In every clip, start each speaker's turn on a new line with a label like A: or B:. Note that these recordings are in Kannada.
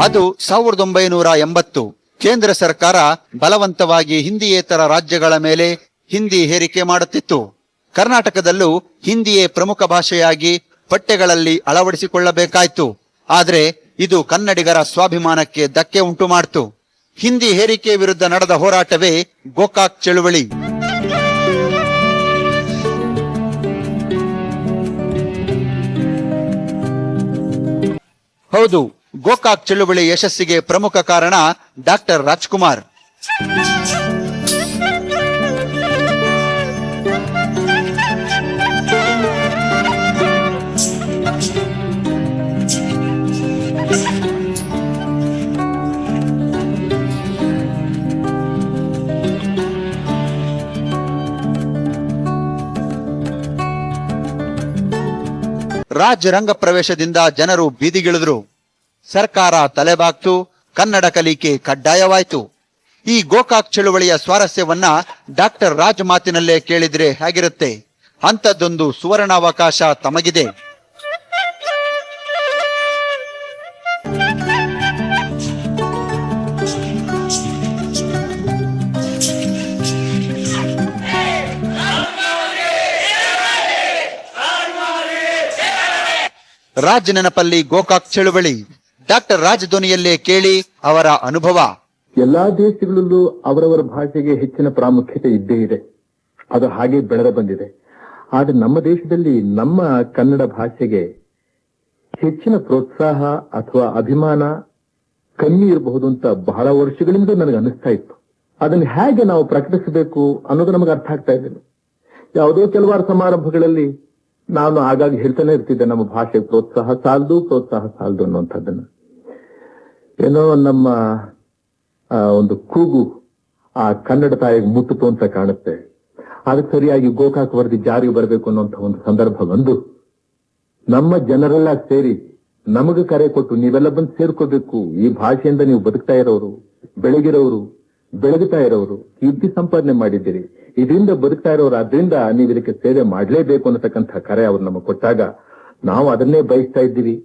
A: ಅದು ಸಾವಿರದ ಒಂಬೈನೂರ ಎಂಬತ್ತು. ಕೇಂದ್ರ ಸರ್ಕಾರ ಬಲವಂತವಾಗಿ ಹಿಂದಿಯೇತರ ರಾಜ್ಯಗಳ ಮೇಲೆ ಹಿಂದಿ ಹೇರಿಕೆ ಮಾಡುತ್ತಿತ್ತು. ಕರ್ನಾಟಕದಲ್ಲೂ ಹಿಂದಿಯೇ ಪ್ರಮುಖ ಭಾಷೆಯಾಗಿ ಪಠ್ಯಗಳಲ್ಲಿ ಅಳವಡಿಸಿಕೊಳ್ಳಬೇಕಾಯ್ತು. ಆದರೆ ಇದು ಕನ್ನಡಿಗರ ಸ್ವಾಭಿಮಾನಕ್ಕೆ ಧಕ್ಕೆ ಉಂಟು ಮಾಡಿತು ಹಿಂದಿ ಹೇರಿಕೆ ವಿರುದ್ಧ ನಡೆದ ಹೋರಾಟವೇ ಗೋಕಾಕ್ ಚಳುವಳಿ. ಹೌದು. ಗೋಕಾಕ್ ಚಳುವಳಿ ಯಶಸ್ಸಿಗೆ ಪ್ರಮುಖ ಕಾರಣ ಡಾಕ್ಟರ್ ರಾಜ್ಕುಮಾರ್. ರಾಜ್ಯ ರಂಗ ಪ್ರವೇಶದಿಂದ ಜನರು ಬೀದಿಗಿಳಿದ್ರು. ಸರ್ಕಾರ ತಲೆಬಾಗ್ತು, ಕನ್ನಡ ಕಲಿಕೆ ಕಡ್ಡಾಯವಾಯಿತು. ಈ ಗೋಕಾಕ್ ಚಳುವಳಿಯ ಸ್ವಾರಸ್ಯವನ್ನ ಡಾಕ್ಟರ್ ರಾಜ್ ಮಾತಿನಲ್ಲೇ ಕೇಳಿದ್ರೆ ಹೇಗಿರುತ್ತೆ? ಅಂಥದ್ದೊಂದು ಸುವರ್ಣಾವಕಾಶ ತಮಗಿದೆ. ರಾಜ್ ನೆನಪಲ್ಲಿ ಗೋಕಾಕ್ ಚಳುವಳಿ. ಡಾಕ್ಟರ್ ರಾಜ್ ಧ್ವನಿಯಲ್ಲೇ ಕೇಳಿ ಅವರ ಅನುಭವ.
B: ಎಲ್ಲಾ ದೇಶಗಳಲ್ಲೂ ಅವರವರ ಭಾಷೆಗೆ ಹೆಚ್ಚಿನ ಪ್ರಾಮುಖ್ಯತೆ ಇದ್ದೇ ಇದೆ. ಅದು ಹಾಗೆ ಬೆಳೆದ ಬಂದಿದೆ. ಆದ್ರೆ ನಮ್ಮ ದೇಶದಲ್ಲಿ ನಮ್ಮ ಕನ್ನಡ ಭಾಷೆಗೆ ಹೆಚ್ಚಿನ ಪ್ರೋತ್ಸಾಹ ಅಥವಾ ಅಭಿಮಾನ ಕಮ್ಮಿ ಇರಬಹುದು ಅಂತ ಬಹಳ ವರ್ಷಗಳಿಂದ ನನಗೆ ಅನಿಸ್ತಾ ಇತ್ತು. ಅದನ್ನು ಹೇಗೆ ನಾವು ಪ್ರಕಟಿಸಬೇಕು ಅನ್ನೋದು ನಮಗೆ ಅರ್ಥ ಆಗ್ತಾ ಇದ್ದಿಲ್ಲ ಯಾವುದೋ ಕೆಲವಾರು ಸಮಾರಂಭಗಳಲ್ಲಿ ನಾನು ಆಗಾಗ ಹೇಳ್ತಾನೆ ಇರ್ತಿದ್ದೆ, ನಮ್ಮ ಭಾಷೆಗೆ ಪ್ರೋತ್ಸಾಹ ಸಾಲದು ಪ್ರೋತ್ಸಾಹ ಸಾಲದು ಅನ್ನುವಂಥದ್ದನ್ನ. ಏನೋ ನಮ್ಮ ಒಂದು ಕೂಗು ಆ ಕನ್ನಡ ತಾಯಿಗೆ ಮುಟ್ಟಿತು ಅಂತ ಕಾಣುತ್ತೆ. ಅದಕ್ಕೆ ಸರಿಯಾಗಿ ಗೋಕಾಕ್ ವರದಿ ಜಾರಿಗೆ ಬರಬೇಕು ಅಂತ ಒಂದು ಸಂದರ್ಭ ಬಂದು ನಮ್ಮ ಜನರೆಲ್ಲ ಸೇರಿ ನಮಗೆ ಕರೆ ಕೊಟ್ಟು ನೀವೆಲ್ಲ ಬಂದು ಸೇರ್ಕೋಬೇಕು. ಈ ಭಾಷೆಯಿಂದ ನೀವು ಬದುಕ್ತಾ ಇರೋರು, ಬೆಳಗಿರೋರು ಬೆಳಗುತ್ತಾ ಇರೋರು ಕೀರ್ತಿ ಸಂಪಾದನೆ ಮಾಡಿದ್ದೀರಿ. ಇದರಿಂದ ಬದುಕ್ತಾ ಇರೋರು ಅದರಿಂದ ನೀವು ಇದಕ್ಕೆ ಸೇವೆ ಮಾಡಲೇಬೇಕು ಅನ್ನತಕ್ಕಂಥ ಕರೆ ಅವ್ರು ನಮಗೆ ಕೊಟ್ಟಾಗ ನಾವು ಅದನ್ನೇ ಬಯಸ್ತಾ ಇದ್ದೀವಿ.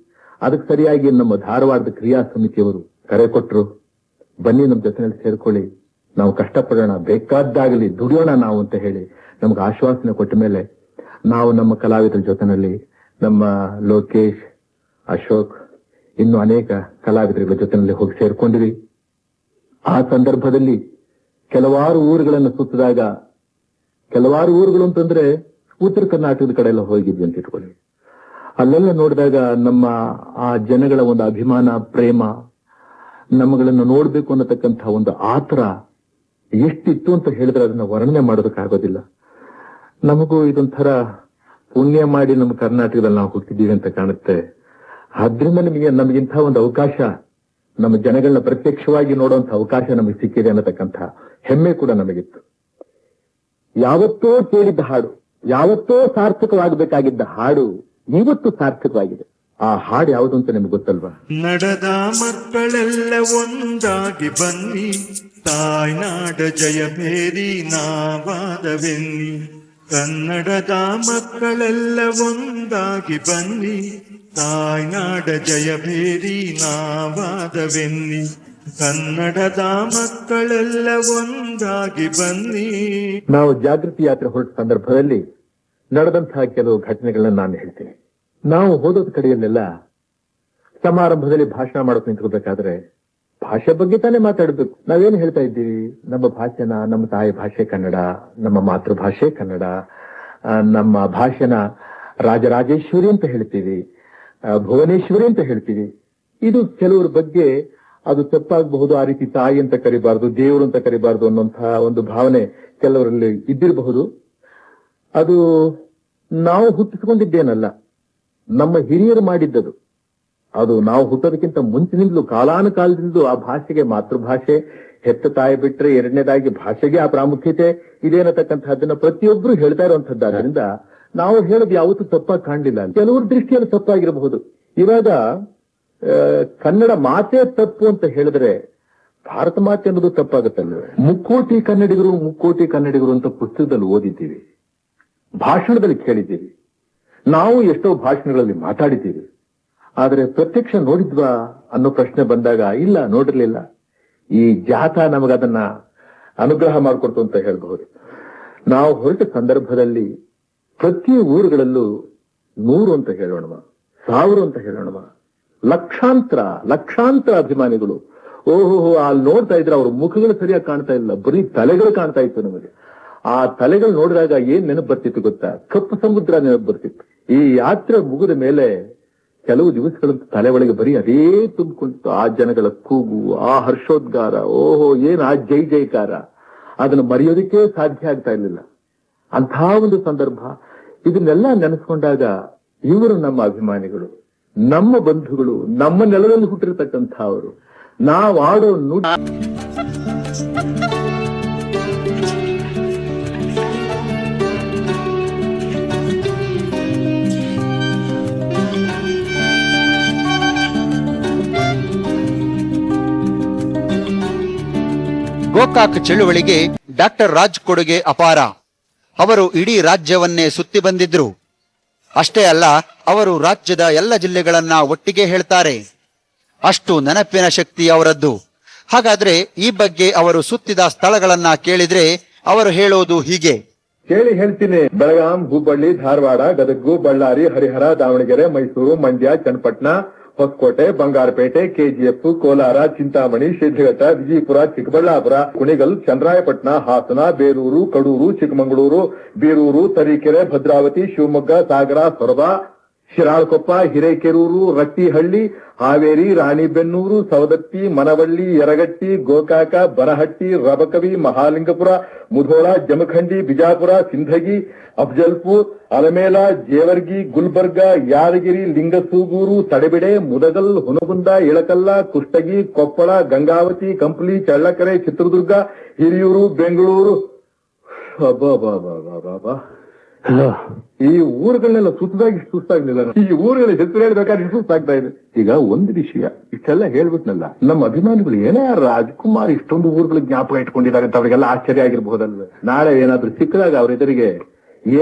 B: ಅದಕ್ಕೆ ಸರಿಯಾಗಿ ನಮ್ಮ ಧಾರವಾಡದ ಕ್ರಿಯಾ ಸಮಿತಿಯವರು ಕರೆ ಕೊಟ್ಟರು ಬನ್ನಿ ನಮ್ಮ ಜೊತೆಯಲ್ಲಿ ಸೇರ್ಕೊಳ್ಳಿ. ನಾವು ಕಷ್ಟಪಡೋಣ. ಬೇಕಾದ್ದಾಗಲಿ ದುಡಿಯೋಣ ನಾವು ಅಂತ ಹೇಳಿ ನಮ್ಗೆ ಆಶ್ವಾಸನೆ ಕೊಟ್ಟ ಮೇಲೆ ನಾವು ನಮ್ಮ ಕಲಾವಿದರ ಜೊತೆನಲ್ಲಿ ನಮ್ಮ ಲೋಕೇಶ್, ಅಶೋಕ್, ಇನ್ನು ಅನೇಕ ಕಲಾವಿದರುಗಳ ಜೊತೆನಲ್ಲಿ ಹೋಗಿ ಸೇರ್ಕೊಂಡ್ವಿ. ಆ ಸಂದರ್ಭದಲ್ಲಿ ಕೆಲವಾರು ಊರುಗಳನ್ನು ಸುತ್ತಿದಾಗ, ಕೆಲವಾರು ಊರುಗಳು ಅಂತಂದ್ರೆ ಉತ್ತರ ಕರ್ನಾಟಕದ ಕಡೆ ಎಲ್ಲ ಹೋಗಿದ್ವಿ ಅಂತ ಇಟ್ಕೊಳ್ಳಿ. ಅಲ್ಲೆಲ್ಲ ನೋಡಿದಾಗ ನಮ್ಮ ಆ ಜನಗಳ ಒಂದು ಅಭಿಮಾನ, ಪ್ರೇಮ, ನಮ್ಮಗಳನ್ನು ನೋಡಬೇಕು ಅನ್ನತಕ್ಕಂಥ ಒಂದು ಆತರ ಎಷ್ಟಿತ್ತು ಅಂತ ಹೇಳಿದ್ರೆ ಅದನ್ನ ವರ್ಣನೆ ಮಾಡೋದಕ್ಕಾಗೋದಿಲ್ಲ ನಮಗೂ ಇದೊಂಥರ ಪುಣ್ಯ ಮಾಡಿ ನಮ್ಮ ಕರ್ನಾಟಕದಲ್ಲಿ ನಾವು ಹೋಗ್ತಿದ್ದೀವಿ ಅಂತ ಕಾಣುತ್ತೆ. ಆದ್ರಿಂದ ನಮಗೆ ನಮಗಿಂತ ಒಂದು ಅವಕಾಶ, ನಮ್ಮ ಜನಗಳನ್ನ ಪ್ರತ್ಯಕ್ಷವಾಗಿ ನೋಡುವಂತ ಅವಕಾಶ ನಮಗೆ ಸಿಕ್ಕಿದೆ ಅನ್ನತಕ್ಕಂಥ ಹೆಮ್ಮೆ ಕೂಡ ನಮಗಿತ್ತು. ಯಾವತ್ತೋ ಕೇಳಿದ್ದ ಹಾಡು, ಯಾವತ್ತೋ ಸಾರ್ಥಕವಾಗಬೇಕಾಗಿದ್ದ ಹಾಡು ಇವತ್ತು ಸಾರ್ಥಕವಾಗಿದೆ. ಆ ಹಾಡು ಯಾವುದು ಅಂತ ನಿಮ್ಗೆ ಗೊತ್ತಲ್ವಾ?
C: ನಡೆದ ಮಕ್ಕಳೆಲ್ಲ ಒಂದಾಗಿ ಬನ್ನಿ. ತಾಯ್ನಾಡ ಜಯ ಬೇರಿ ನಾವಾದವೆನ್ನಿ. ಕನ್ನಡದ ಮಕ್ಕಳೆಲ್ಲ ಒಂದಾಗಿ ಬನ್ನಿ. ತಾಯ್ನಾಡ ಜಯ ಬೇರಿ ನಾವಾದವೆನ್ನಿ. ಕನ್ನಡದ ಮಕ್ಕಳೆಲ್ಲ ಒಂದಾಗಿ ಬನ್ನಿ.
B: ನಾವು ಜಾಗೃತಿ ಯಾತ್ರೆ ಹೊರಟ ಸಂದರ್ಭದಲ್ಲಿ ನಡೆದಂತಹ ಕೆಲವು ಘಟನೆಗಳನ್ನ ನಾನು ಹೇಳ್ತೀನಿ. ನಾವು ಹೋದದ ಕಡೆಯಲ್ಲೆಲ್ಲ ಸಮಾರಂಭದಲ್ಲಿ ಭಾಷಣ ಮಾಡೋಕೆ ನಿಂತ್ಕೋಬೇಕಾದ್ರೆ ಭಾಷೆ ಬಗ್ಗೆ ತಾನೇ ಮಾತಾಡಬೇಕು. ನಾವೇನು ಹೇಳ್ತಾ ಇದ್ದೀವಿ? ನಮ್ಮ ಭಾಷೆನ ನಮ್ಮ ತಾಯಿ ಭಾಷೆ ಕನ್ನಡ, ನಮ್ಮ ಮಾತೃಭಾಷೆ ಕನ್ನಡ ನಮ್ಮ ಭಾಷೆನ ರಾಜರಾಜೇಶ್ವರಿ ಅಂತ ಹೇಳ್ತೀವಿ ಭುವನೇಶ್ವರಿ ಅಂತ ಹೇಳ್ತೀವಿ. ಇದು ಕೆಲವರ ಬಗ್ಗೆ ಅದು ತಪ್ಪಾಗಬಹುದು, ಆ ರೀತಿ ತಾಯಿ ಅಂತ ಕರಿಬಾರದು, ದೇವರು ಅಂತ ಕರಿಬಾರದು ಅನ್ನುವಂತಹ ಒಂದು ಭಾವನೆ ಕೆಲವರಲ್ಲಿ ಇದ್ದಿರಬಹುದು. ಅದು ನಾವು ಹುಟ್ಟಿಸಿಕೊಂಡಿದ್ದೇನಲ್ಲ, ನಮ್ಮ ಹಿರಿಯರು ಮಾಡಿದ್ದದು. ಅದು ನಾವು ಹುಟ್ಟೋದಕ್ಕಿಂತ ಮುಂಚಿನಿಂದಲೂ, ಕಾಲಾನುಕಾಲದಿಂದಲೂ ಆ ಭಾಷೆಗೆ ಮಾತೃಭಾಷೆ, ಹೆತ್ತ ತಾಯಿ ಬಿಟ್ಟರೆ ಎರಡನೇದಾಗಿ ಭಾಷೆಗೆ ಆ ಪ್ರಾಮುಖ್ಯತೆ ಇದೆ ಪ್ರತಿಯೊಬ್ಬರು ಹೇಳ್ತಾ ಇರುವಂತದ್ದಾದ್ರಿಂದ ನಾವು ಹೇಳೋದು ಯಾವತ್ತೂ ತಪ್ಪಾಗಿ ಕಾಣಲಿಲ್ಲ ಕೆಲವ್ರ ದೃಷ್ಟಿಯಲ್ಲಿ ತಪ್ಪಾಗಿರಬಹುದು. ಇವಾಗ ಕನ್ನಡ ಮಾತೇ ತಪ್ಪು ಅಂತ ಹೇಳಿದ್ರೆ ಭಾರತ ಮಾತೆ ಅನ್ನೋದು ತಪ್ಪಾಗುತ್ತಲ್ಲ ಮುಕ್ಕೋಟಿ ಕನ್ನಡಿಗರು ಮುಕ್ಕೋಟಿ ಕನ್ನಡಿಗರು ಅಂತ ಪುಸ್ತಕದಲ್ಲಿ ಓದಿದ್ದೀವಿ. ಭಾಷಣದಲ್ಲಿ ಕೇಳಿದ್ದೀವಿ. ನಾವು ಎಷ್ಟೋ ಭಾಷಣಗಳಲ್ಲಿ ಮಾತಾಡಿದ್ದೀವಿ. ಆದರೆ ಪ್ರತ್ಯಕ್ಷ ನೋಡಿದ್ವಾ ಅನ್ನೋ ಪ್ರಶ್ನೆ ಬಂದಾಗ, ಇಲ್ಲ, ನೋಡಿರ್ಲಿಲ್ಲ. ಈ ಜಾಥಾ ನಮಗದನ್ನ ಅನುಗ್ರಹ ಮಾಡಿಕೊಡ್ತು ಅಂತ ಹೇಳಬಹುದು. ನಾವು ಹೊರಟ ಸಂದರ್ಭದಲ್ಲಿ ಪ್ರತಿ ಊರುಗಳಲ್ಲೂ ನೂರು ಅಂತ ಹೇಳೋಣ ಸಾವಿರ ಅಂತ ಹೇಳೋಣ ಲಕ್ಷಾಂತರ ಲಕ್ಷಾಂತರ ಅಭಿಮಾನಿಗಳು. ಓಹೋ ಅಲ್ಲಿ ನೋಡ್ತಾ ಇದ್ರೆ ಅವ್ರ ಮುಖಗಳು ಸರಿಯಾಗಿ ಕಾಣ್ತಾ ಇಲ್ಲ, ಬರೀ ತಲೆಗಳು ಕಾಣ್ತಾ ಇತ್ತು ನಮಗೆ. ಆ ತಲೆಗಳು ನೋಡಿದಾಗ ಏನ್ ನೆನಪು ಬರ್ತಿತ್ತು ಗೊತ್ತಾ? ಕಪ್ಪು ಸಮುದ್ರ ನೆನಪು ಬರ್ತಿತ್ತು. ಈ ಯಾತ್ರೆ ಮುಗಿದ ಮೇಲೆ ಕೆಲವು ದಿವಸಗಳಂತೂ ತಲೆ ಒಳಗೆ ಬರೀ ಅದೇ ತುಂಬಿಕೊಂಡಿತ್ತು. ಆ ಜನಗಳ ಕೂಗು, ಆ ಹರ್ಷೋದ್ಗಾರ, ಓಹೋ, ಏನ್ ಆ ಜೈ ಜೈಕಾರ. ಅದನ್ನು ಮರೆಯೋದಕ್ಕೆ ಸಾಧ್ಯ ಆಗ್ತಾ ಇರಲಿಲ್ಲ. ಅಂತಹ ಒಂದು ಸಂದರ್ಭ. ಇದನ್ನೆಲ್ಲ ನೆನೆಸ್ಕೊಂಡಾಗ ಇವರು ನಮ್ಮ ಅಭಿಮಾನಿಗಳು, ನಮ್ಮ ಬಂಧುಗಳು, ನಮ್ಮ ನೆಲದಲ್ಲಿ ಹುಟ್ಟಿರ್ತಕ್ಕಂಥ ಅವರು. ನಾವು ಆಡೋ ನುಡಿ
A: ಗೋಕಾಕ್ ಚಳುವಳಿಗೆ ಡಾಕ್ಟರ್ ರಾಜ್ ಕೊಡುಗೆ ಅಪಾರ. ಅವರು ಇಡೀ ರಾಜ್ಯವನ್ನೇ ಸುತ್ತಿ ಬಂದಿದ್ರು. ಅಷ್ಟೇ ಅಲ್ಲ, ಅವರು ರಾಜ್ಯದ ಎಲ್ಲ ಜಿಲ್ಲೆಗಳನ್ನ ಒಟ್ಟಿಗೆ ಹೇಳ್ತಾರೆ. ಅಷ್ಟು ನೆನಪಿನ ಶಕ್ತಿ ಅವರದ್ದು. ಹಾಗಾದ್ರೆ ಈ ಬಗ್ಗೆ ಅವರು ಸುತ್ತಿದ ಸ್ಥಳಗಳನ್ನ ಕೇಳಿದ್ರೆ ಅವರು ಹೇಳೋದು ಹೀಗೆ.
B: ಕೇಳಿ ಹೇಳ್ತೀನಿ. ಬೆಳಗಾಂ, ಹುಬ್ಬಳ್ಳಿ, ಧಾರವಾಡ ಗದಗು ಬಳ್ಳಾರಿ, ಹರಿಹರ, ದಾವಣಗೆರೆ, ಮೈಸೂರು, ಮಂಡ್ಯ, ಚನ್ನಪಟ್ಟಣ ಹೊಸಕೋಟೆ ಬಂಗಾರಪೇಟೆ, ಕೆಜಿಎಫ್, ಕೋಲಾರ, ಚಿಂತಾಮಣಿ ಸಿದ್ದಘಟ್ಟ ವಿಜಯಪುರ, ಚಿಕ್ಕಬಳ್ಳಾಪುರ, ಕುಣಿಗಲ್, ಚಂದ್ರಾಯಪಟ್ಟಣ, ಹಾಸನ, ಬೇರೂರು, ಕಡೂರು, ಚಿಕ್ಕಮಗಳೂರು, ಬೀರೂರು, ತರೀಕೆರೆ, ಭದ್ರಾವತಿ, ಶಿವಮೊಗ್ಗ, ಸಾಗರ, ಸೊರಬ ಶಿರಾಳಕೊಪ್ಪ, ಹಿರೇಕೆರೂರು, ರಟ್ಟಿಹಳ್ಳಿ, ಹಾವೇರಿ, ರಾಣಿಬೆನ್ನೂರು, ಸವದತ್ತಿ, ಮನವಳ್ಳಿ, ಯರಗಟ್ಟಿ, ಗೋಕಾಕ, ಬರಹಟ್ಟಿ, ರಬಕವಿ, ಮಹಾಲಿಂಗಪುರ, ಮುಧೋಳ, ಜಮಖಂಡಿ, ಬಿಜಾಪುರ, ಸಿಂಧಗಿ, ಅಫ್ಜಲ್ಪುರ್, ಅಲಮೇಲ, ಜೇವರ್ಗಿ, ಗುಲ್ಬರ್ಗ, ಯಾದಗಿರಿ, ಲಿಂಗಸೂಗೂರು, ತಡೆಬಿಡೆ, ಮುದಗಲ್ ಹುನಗುಂದ ಇಳಕಲ್ಲ, ಕುಷ್ಟಗಿ, ಕೊಪ್ಪಳ, ಗಂಗಾವತಿ, ಕಂಪ್ಲಿ, ಚಳ್ಳಕೆರೆ, ಚಿತ್ರದುರ್ಗ, ಹಿರಿಯೂರು, ಬೆಂಗಳೂರು ಅಬ್ಬಬ್ಬಬ್ಬಬ್ಬಬ್ಬ. ಈ ಊರುಗಳನ್ನೆಲ್ಲ ಸುತ್ತದಾಗಿ ಸುಸ್ತಾಗ್ಲಿಲ್ಲ. ಈ ಊರುಗಳ ಹೆಸರು ಹೇಳ್ಬೇಕಾದ್ರೆ ಸುಸ್ತಾಗ್ತಾ ಇದೆ. ಈಗ ಒಂದು ವಿಷಯ, ಇಷ್ಟೆಲ್ಲ ಹೇಳ್ಬಿಟ್ನಲ್ಲ, ನಮ್ಮ ಅಭಿಮಾನಿಗಳು ಏನೇ ರಾಜ್ಕುಮಾರ್ ಇಷ್ಟೊಂದು ಊರುಗಳ ಜ್ಞಾಪಕ ಇಟ್ಕೊಂಡಿದ್ದಾರೆ ಅಂತ ಅವರಿಗೆಲ್ಲ ಆಶ್ಚರ್ಯ ಆಗಿರ್ಬಹುದಲ್ವೇ. ನಾಳೆ ಏನಾದ್ರೂ ಸಿಕ್ಕದಾಗ ಅವ್ರ ಎದುರಿಗೆ,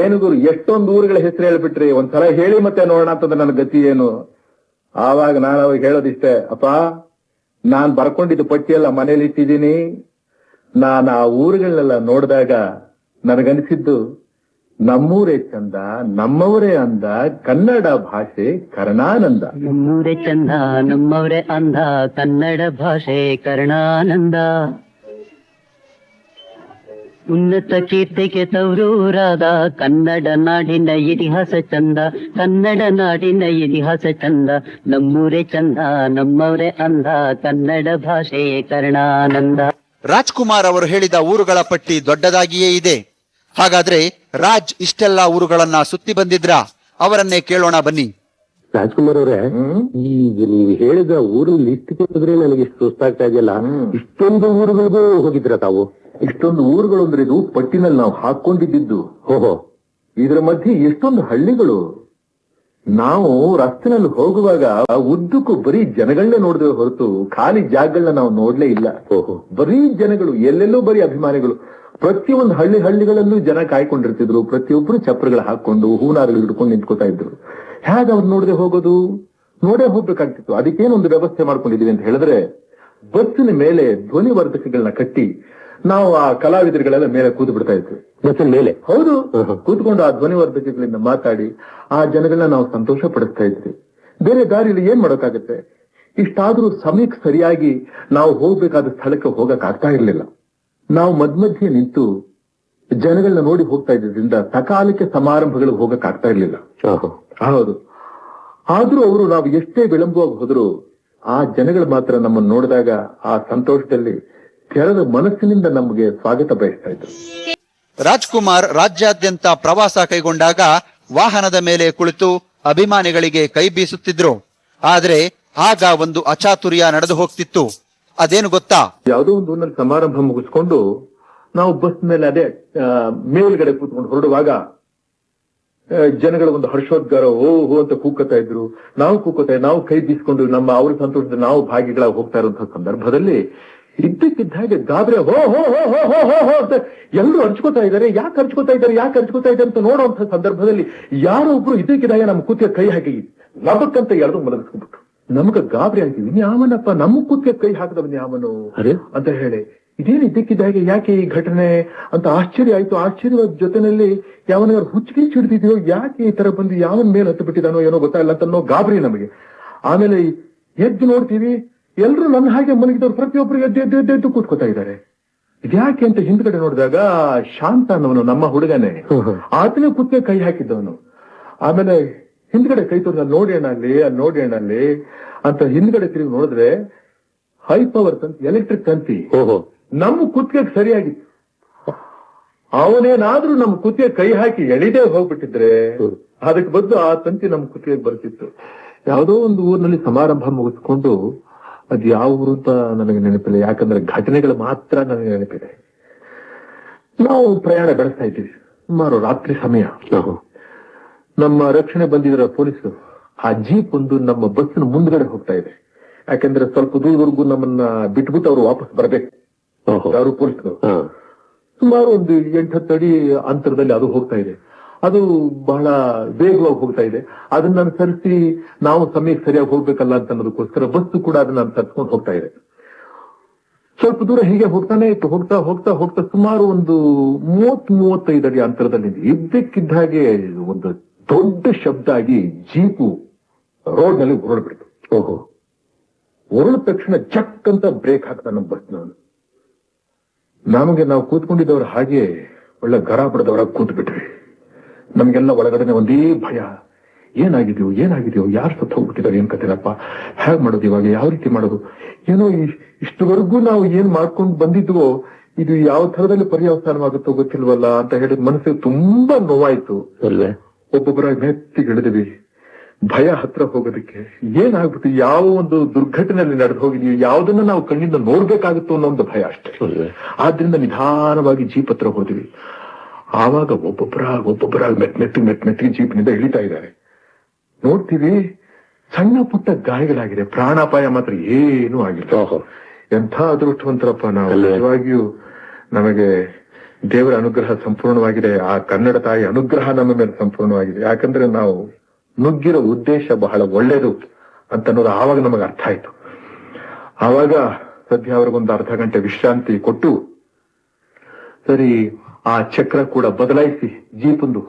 B: ಏನು ಗುರು, ಎಷ್ಟೊಂದು ಊರುಗಳ ಹೆಸರು ಹೇಳ್ಬಿಟ್ರಿ, ಒಂದ್ಸಲ ಹೇಳಿ ಮತ್ತೆ ನೋಡೋಣ ಅಂತಂದ್ರೆ ನನ್ನ ಗತಿ ಏನು? ಆವಾಗ ನಾನು ಅವಾಗ ಹೇಳೋದಿಷ್ಟೇ, ಅಪ್ಪ, ನಾನ್ ಬರ್ಕೊಂಡಿದ್ದು ಪಟ್ಟಿಯೆಲ್ಲ ಮನೇಲಿ ಇಟ್ಟಿದ್ದೀನಿ. ನಾನು ಆ ಊರುಗಳನ್ನೆಲ್ಲ ನೋಡಿದಾಗ ನನಗನ್ಸಿದ್ದು ನಮ್ಮೂರೇ ಚಂದ ನಮ್ಮವರೇ ಅಂದ ಕನ್ನಡ ಭಾಷೆ ಕರ್ಣಾನಂದ.
D: ನಮ್ಮೂರೇ ಚಂದ ನಮ್ಮವರೇ ಅಂದ ಕನ್ನಡ ಭಾಷೆ ಕರ್ಣಾನಂದ. ಉನ್ನತ ಕೀರ್ತಿಗೆ ತವರೂರಾದ ಕನ್ನಡ ನಾಡಿನ ಇತಿಹಾಸ ಚಂದ ಕನ್ನಡ ನಾಡಿನ ಇತಿಹಾಸ ಚಂದ ನಮ್ಮೂರೇ ಚಂದ ನಮ್ಮವರೇ ಅಂದ ಕನ್ನಡ ಭಾಷೆ ಕರ್ಣಾನಂದ.
A: ರಾಜ್ಕುಮಾರ್ ಅವರು ಹೇಳಿದ ಊರುಗಳ ಪಟ್ಟಿ ದೊಡ್ಡದಾಗಿಯೇ ಇದೆ. ಹಾಗಾದ್ರೆ ರಾಜ್ ಇಷ್ಟೆಲ್ಲ ಊರುಗಳನ್ನ ಸುತ್ತಿ ಬಂದಿದ್ರ ಅವರನ್ನೇ ಕೇಳೋಣ ಬನ್ನಿ.
E: ರಾಜ್ಕುಮಾರ್ ಅವರೇ ಈಗ ನೀವು ಹೇಳಿದ ಊರು ಲಿಸ್ಟ್ ಕೇಳಿದ್ರೆ ನನಗೆ ಇಷ್ಟು ಸುಸ್ತಾಗ್ತಾ ಇದೆಯಲ್ಲ ಇಷ್ಟೊಂದು ಊರುಗಳಿಗೂ ಹೋಗಿದ್ರ ತಾವು?
B: ಇಷ್ಟೊಂದು ಊರುಗಳು ಅಂದ್ರೆ ಇದು ಪಟ್ಟಿನಲ್ಲಿ ನಾವು ಹಾಕೊಂಡಿದ್ದು
E: ಓಹೋ.
B: ಇದರ ಮಧ್ಯೆ ಎಷ್ಟೊಂದು ಹಳ್ಳಿಗಳು. ನಾವು ರಸ್ತೆನಲ್ಲಿ ಹೋಗುವಾಗ ಉದ್ದಕ್ಕೂ ಬರೀ ಜನಗಳನ್ನ ನೋಡಿದ್ರೆ ಹೊರತು ಖಾಲಿ ಜಾಗಗಳನ್ನ ನಾವು ನೋಡ್ಲೇ ಇಲ್ಲ.
E: ಓಹೋ.
B: ಬರೀ ಜನಗಳು ಎಲ್ಲೆಲ್ಲೂ ಬರೀ ಅಭಿಮಾನಿಗಳು. ಪ್ರತಿಯೊಂದು ಹಳ್ಳಿ ಹಳ್ಳಿಗಳಲ್ಲೂ ಜನ ಕಾಯ್ಕೊಂಡಿರ್ತಿದ್ರು. ಪ್ರತಿಯೊಬ್ಬರು ಚಪ್ರಗಳು ಹಾಕೊಂಡು ಹೂನಾರುಗಳು ಹಿಡ್ಕೊಂಡು ನಿಂತ್ಕೋತಾ ಇದ್ರು. ಹೇಗೆ ಅವ್ರು ನೋಡದೆ ಹೋಗೋದು? ನೋಡೇ ಹೋಗ್ಬೇಕಾಗ್ತಿತ್ತು. ಅದಕ್ಕೇನೊಂದು ವ್ಯವಸ್ಥೆ ಮಾಡ್ಕೊಂಡಿದೀವಿ ಅಂತ ಹೇಳಿದ್ರೆ ಬಸ್ಸಿನ ಮೇಲೆ ಧ್ವನಿವರ್ಧಕಗಳನ್ನ ಕಟ್ಟಿ ನಾವು ಆ ಕಲಾವಿದರುಗಳೆಲ್ಲ ಮೇಲೆ ಕೂತು ಬಿಡ್ತಾ ಇದ್ವಿ.
E: ಬಸ್ಸಿನ ಮೇಲೆ?
B: ಹೌದು. ಕೂತ್ಕೊಂಡು ಆ ಧ್ವನಿವರ್ಧಕಗಳಿಂದ ಮಾತಾಡಿ ಆ ಜನಗಳನ್ನ ನಾವು ಸಂತೋಷ ಪಡಿಸ್ತಾ ಇದ್ವಿ. ಬೇರೆ ದಾರಿಯಲ್ಲಿ ಏನ್ ಮಾಡೋಕ್ಕಾಗತ್ತೆ? ಇಷ್ಟಾದ್ರೂ ಸಮಯಕ್ಕೆ ಸರಿಯಾಗಿ ನಾವು ಹೋಗ್ಬೇಕಾದ ಸ್ಥಳಕ್ಕೆ ಹೋಗಕ್ ಆಗ್ತಾ ಇರ್ಲಿಲ್ಲ. ನಾವು ಮಧ್ಯ ನಿಂತು ಜನಗಳನ್ನ ನೋಡಿ ಹೋಗ್ತಾ ಇದ್ರಿಂದ ಸಕಾಲಕ್ಕೆ ಸಮಾರಂಭಗಳಿಗೆ ಹೋಗಕ್ ಆಗ್ತಾ ಇರ್ಲಿಲ್ಲ ಹೌದು. ಆದ್ರೂ ಅವರು ನಾವು ಎಷ್ಟೇ ವಿಳಂಬವಾಗಿ ಹೋದ್ರು ಆ ಜನಗಳು ಮಾತ್ರ ನಮ್ಮನ್ನು ನೋಡಿದಾಗ ಆ ಸಂತೋಷದಲ್ಲಿ ತೆರೆದ ಮನಸ್ಸಿನಿಂದ ನಮಗೆ ಸ್ವಾಗತ ಬಯಸ್ತಾ ಇದ್ರು.
A: ರಾಜ್ಕುಮಾರ್ ರಾಜ್ಯಾದ್ಯಂತ ಪ್ರವಾಸ ಕೈಗೊಂಡಾಗ ವಾಹನದ ಮೇಲೆ ಕುಳಿತು ಅಭಿಮಾನಿಗಳಿಗೆ ಕೈ ಬೀಸುತ್ತಿದ್ರು. ಆದ್ರೆ ಆಗ ಒಂದು ಅಚಾತುರ್ಯ ನಡೆದು ಹೋಗ್ತಿತ್ತು. ಅದೇನು ಗೊತ್ತಾ?
B: ಯಾವುದೋ ಒಂದು ಊರಿನಲ್ಲಿ ಸಮಾರಂಭ ಮುಗಿಸ್ಕೊಂಡು ನಾವು ಬಸ್ ಮೇಲೆ ಅದೇ ಮೇಲ್ಗಡೆ ಕೂತ್ಕೊಂಡು ಹೊರಡುವಾಗ ಜನಗಳ ಒಂದು ಹರ್ಷೋದ್ಗಾರ ಓ ಹೋ ಅಂತ ಕೂಕೋತಾ ಇದ್ರು. ನಾವು ಕೂಕೋತಾ ನಾವು ಕೈ ಬೀಸ್ಕೊಂಡು ನಮ್ಮ ಅವ್ರ ಸಂತೋಷದ ನಾವು ಭಾಗಿಗಳಾಗಿ ಹೋಗ್ತಾ ಇರುವಂತಹ ಸಂದರ್ಭದಲ್ಲಿ ಇದ್ದಕ್ಕಿದ್ದ ಹಾಗೆ ಗಾಬ್ರೆ, ಹೋ ಹೋ ಹೋ ಹೋ ಹೋ ಹೋ ಹೋ ಅಂತ ಎಲ್ಲರೂ ಹಂಚ್ಕೋತಾ ಇದ್ದಾರೆ. ಯಾಕೆ ಹಂಚ್ಕೋತಾ ಇದ್ದಾರೆ? ಯಾಕೆ ಹಂಚ್ಕೋತಾ ಇದ್ದಾರೆ ಅಂತ ನೋಡುವಂತ ಸಂದರ್ಭದಲ್ಲಿ ಯಾರೊಬ್ರು ಇದ್ದಕ್ಕಿದ್ದಾಗ ನಮ್ಮ ಕೂತಿಯ ಕೈ ಹಾಕಿ ಲಬಕ್ಕಂತ ಎರಡು ಮಲಗಿಸ್ಕೊಂಡು ನಮ್ಗ ಗಾಬರಿ ಆಗ್ತೀವಿ ಯಾವನಪ್ಪ? ನಮ್ಮ ಕೂತ್ಗೆ ಕೈ ಹಾಕದವನ್ ಯಾವನು?
E: ಅರೆ?
B: ಅಂತ ಹೇಳಿ. ಇದೇನು ಇದ್ದಕ್ಕಿದ್ದ ಹಾಗೆ ಯಾಕೆ ಈ ಘಟನೆ? ಅಂತ ಆಶ್ಚರ್ಯ ಆಯ್ತು. ಆಶ್ಚರ್ಯದ ಜೊತೆನಲ್ಲಿ ಯಾವನಾದ್ರು ಹುಚ್ಚಿಗೆ ಹಿಡಿದಿದೆಯೋ ಯಾಕೆ ಈ ತರ ಬಂದು ಯಾವನ್ ಮೇಲೆ ಹತ್ತು ಬಿಟ್ಟಿದಾನೋ ಏನೋ ಗೊತ್ತಾಗಿಲ್ಲ ಅಂತ ಅನ್ನೋ ಗಾಬರಿ ನಮಗೆ. ಆಮೇಲೆ ಎದ್ದು ನೋಡ್ತೀವಿ ಎಲ್ರು ನನ್ನ ಹಾಗೆ ಮಲಗಿದವ್ರು ಪ್ರತಿಯೊಬ್ಬರು ಎದ್ದು ಎದ್ದು ಎದ್ದು ಎದ್ದು ಕೂತ್ಕೋತಾ ಇದ್ದಾರೆ. ಇದ್ಯಾಕೆ ಅಂತ ಹಿಂದ್ಗಡೆ ನೋಡಿದಾಗ ಶಾಂತ ಅನ್ನೋನು ನಮ್ಮ ಹುಡುಗನೇ. ಆತನೇ ಕುತ್ತೆ ಕೈ ಹಾಕಿದ್ದವನು. ಆಮೇಲೆ ಹಿಂದ್ಗಡೆ ಕೈ ತೋರಿಸ ನೋಡಿ ಅಲ್ಲಿ ಅಲ್ಲಿ ನೋಡಿ ಅಲ್ಲಿ ಅಂತ ಹಿಂದ್ಗಡೆ ತಿರುಗಿ ನೋಡಿದ್ರೆ ಹೈ ಪವರ್ ತಂತಿ ಎಲೆಕ್ಟ್ರಿಕ್ ತಂತಿ.
E: ಓಹೋ.
B: ನಮ್ಮ ಕುತ್ತಿಗೆ ಸರಿಯಾಗಿತ್ತು. ಅವನೇನಾದ್ರೂ ನಮ್ಮ ಕುತ್ತಿಗೆ ಕೈ ಹಾಕಿ ಎಳಿದೇ ಹೋಗ್ಬಿಟ್ಟಿದ್ರೆ ಅದಕ್ಕೆ ಬದ್ದು ಆ ತಂತಿ ನಮ್ಮ ಕುತ್ತಿಗೆ ಬರ್ತಿತ್ತು. ಯಾವುದೋ ಒಂದು ಊರಿನಲ್ಲಿ ಸಮಾರಂಭ ಮುಗಿಸ್ಕೊಂಡು ಅದ್ ಯಾವ ಊರು ಅಂತ ನನಗೆ ನೆನಪಿಲ್ಲ. ಯಾಕಂದ್ರೆ ಘಟನೆಗಳು ಮಾತ್ರ ನನಗೆ ನೆನಪಿದೆ. ನಾವು ಪ್ರಯಾಣ ಬೆಳೆಸ್ತಾ ಇದ್ದೀವಿ. ಸುಮಾರು ರಾತ್ರಿ ಸಮಯ. ನಮ್ಮ ರಕ್ಷಣೆ ಬಂದಿದ್ರ ಪೊಲೀಸರು. ಆ ಜೀಪ್ ಒಂದು ನಮ್ಮ ಬಸ್ಸಿನ ಮುಂದ್ಗಡೆ ಹೋಗ್ತಾ ಇದೆ. ಯಾಕಂದ್ರೆ ಸ್ವಲ್ಪ ದೂರದವರೆಗೂ ನಮ್ಮನ್ನ ಬಿಟ್ಬಿಟ್ಟು ಅವ್ರು ವಾಪಸ್ ಬರಬೇಕು. ಯಾರು ಪೊಲೀಸರು? ಸುಮಾರು ಒಂದು ಎಂಟತ್ತು ಅಡಿ ಅಂತರದಲ್ಲಿ ಅದು ಹೋಗ್ತಾ ಇದೆ. ಅದು ಬಹಳ ವೇಗವಾಗಿ ಹೋಗ್ತಾ ಇದೆ. ಅದನ್ನ ಅನುಸರಿಸಿ ನಾವು ಸಮಯಕ್ಕೆ ಸರಿಯಾಗಿ ಹೋಗ್ಬೇಕಲ್ಲ ಅಂತ ಅನ್ನೋದಕ್ಕೋಸ್ಕರ ಬಸ್ಸು ಕೂಡ ಅದನ್ನ ಅನುಸರಿಸ್ಕೊಂಡು ಹೋಗ್ತಾ ಇದೆ. ಸ್ವಲ್ಪ ದೂರ ಹೀಗೆ ಹೋಗ್ತಾನೆ ಇತ್ತು. ಹೋಗ್ತಾ ಹೋಗ್ತಾ ಹೋಗ್ತಾ ಸುಮಾರು ಒಂದು ಮೂವತ್ ಮೂವತ್ತೈದು ಅಡಿ ಅಂತರದಲ್ಲಿ ಇದ್ದಕ್ಕಿದ್ದ ಹಾಗೆ ಒಂದು ದೊಡ್ಡ ಶಬ್ದ ಆಗಿ ಜೀಪು ರೋಡ್ನಲ್ಲಿ ಹೊರಡ್ಬಿಡ್ತು
E: ಓಹೋ.
B: ಹೊರಳ ತಕ್ಷಣ ಜಕ್ ಅಂತ ಬ್ರೇಕ್ ಹಾಕ್ದ ಬಸ್ ನಾನು ನಮಗೆ ನಾವು ಕೂತ್ಕೊಂಡಿದ್ದವ್ರು ಹಾಗೆ ಒಳ್ಳೆ ಗರ ಬಡದವರಾಗ ಕೂತ್ ಬಿಟ್ವಿ ನಮ್ಗೆಲ್ಲ ಒಳಗಡೆ ಒಂದೇ ಭಯ. ಏನಾಗಿದೆಯೋ ಏನಾಗಿದೆಯೋ, ಯಾರು ಸತ್ತು ಹೋಗ್ಬಿಟ್ಟಿದ್ದಾರೆ ಏನ್ ಕತೆನಪ್ಪ ಹೇಗ್ ಮಾಡೋದು ಇವಾಗ? ಯಾವ ರೀತಿ ಮಾಡೋದು? ಏನೋ ಇಷ್ಟವರೆಗೂ ನಾವು ಏನ್ ಮಾಡ್ಕೊಂಡು ಬಂದಿದ್ವೋ, ಇದು ಯಾವ ತರದಲ್ಲಿ ಪರ್ಯಾವಸಾನವಾಗುತ್ತೋ ಗೊತ್ತಿಲ್ವಲ್ಲ ಅಂತ ಹೇಳಿದ ಮನಸ್ಸಿಗೆ ತುಂಬಾ ನೋವಾಯ್ತು.
E: ಅಲ್ವೇ?
B: ಒಬ್ಬೊಬ್ಬರಾಗಿ ಮೆತ್ತಿಗೆ ಹಿಡಿದ್ವಿ ಭಯ ಹತ್ರ ಹೋಗೋದಕ್ಕೆ ಏನಾಗ್ಬಿಟ್ಟು ಯಾವ ಒಂದು ದುರ್ಘಟನೆಯಲ್ಲಿ ನಡೆದು ಹೋಗಿದೀವಿ ಯಾವ್ದನ್ನ ನಾವು ಕಣ್ಣಿಂದ ನೋಡ್ಬೇಕಾಗುತ್ತೋ ಅನ್ನೋ ಒಂದು ಭಯ ಅಷ್ಟೇ. ಆದ್ರಿಂದ ನಿಧಾನವಾಗಿ ಜೀಪ್ ಹತ್ರ ಹೋದಿವಿ. ಆವಾಗ ಒಬ್ಬೊಬ್ಬರಾಗ ಒಬ್ಬೊಬ್ಬರಾಗ ಮೆತ್ ಮೆತ್ತಿ ಮೆತ್ ಮೆತ್ತಿಗೆ ಜೀಪ್ನಿಂದ ಇಳಿತಾ ಇದ್ದಾರೆ. ನೋಡ್ತೀವಿ ಸಣ್ಣ ಪುಟ್ಟ ಗಾಯಗಳಾಗಿದೆ. ಪ್ರಾಣಾಪಾಯ ಮಾತ್ರ ಏನೂ ಆಗಿಲ್ಲ. ಎಂಥ ಅದೃಷ್ಟವಂತರಪ್ಪ ನಾವು. ನಿಜವಾಗಿಯೂ ನಮಗೆ ದೇವರ ಅನುಗ್ರಹ ಸಂಪೂರ್ಣವಾಗಿದೆ ಆ ಕನ್ನಡ ತಾಯಿ ಅನುಗ್ರಹ ನಮ್ಮ ಮೇಲೆ ಸಂಪೂರ್ಣವಾಗಿದೆ. ಯಾಕಂದ್ರೆ ನಾವು ನುಗ್ಗಿರೋ ಉದ್ದೇಶ ಬಹಳ ಒಳ್ಳೇದು ಅಂತ ಅನ್ನೋದು ಆವಾಗ ನಮಗೆ ಅರ್ಥ ಆಯ್ತು. ಆವಾಗ ಸದ್ಯ ಅವ್ರಿಗೊಂದು ಅರ್ಧ ಗಂಟೆ ವಿಶ್ರಾಂತಿ ಕೊಟ್ಟು ಸರಿ ಆ ಚಕ್ರ ಕೂಡ ಬದಲಾಯಿಸಿ ಜೀಪೊಂದು